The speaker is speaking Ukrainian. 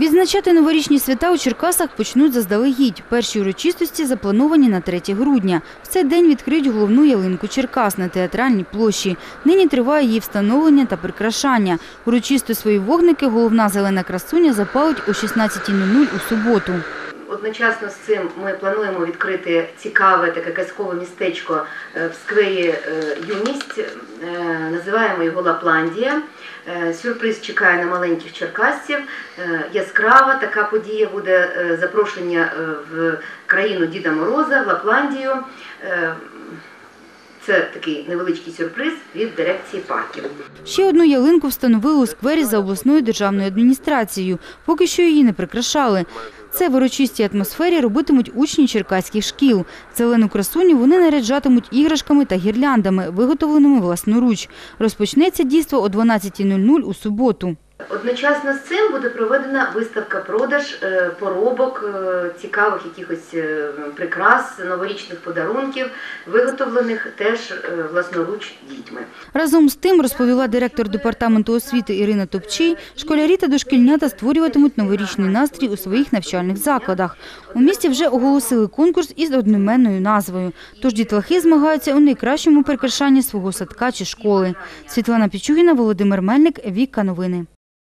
Відзначати новорічні свята у Черкасах почнуть заздалегідь. Перші урочистості заплановані на 3 грудня. В цей день відкриють головну ялинку Черкас на театральній площі. Нині триває її встановлення та прикрашання. Урочисто свої вогники головна зелена красуня запалить о 16.00 у суботу. Одночасно з цим ми плануємо відкрити цікаве таке казкове містечко е, в сквері е, Юність. Е, Називаємо його Лапландія. Сюрприз чекає на маленьких черкасців. Яскрава така подія буде запрошення в країну Діда Мороза, в Лапландію. Це такий невеличкий сюрприз від дирекції парків. Ще одну ялинку встановили у сквері за обласною державною адміністрацією. Поки що її не прикрашали. Це в урочистій атмосфері робитимуть учні черкаських шкіл. Зелену красуню вони наряджатимуть іграшками та гірляндами, виготовленими власноруч. Розпочнеться дійство о 12.00 у суботу. Одночасно з цим буде проведена виставка-продаж е, поробок, е, цікавих якихось е, прикрас, новорічних подарунків, виготовлених теж власноруч дітьми. Разом з тим, розповіла директор департаменту освіти Ірина Топчий, школярі та дошкільнята створюватимуть новорічний настрій у своїх навчальних закладах. У місті вже оголосили конкурс із одноіменною назвою. Тож дітлахи змагаються у найкращому прикрашанні свого садка чи школи. Світлана Пічугіна, Володимир Мельник, Віка Новини.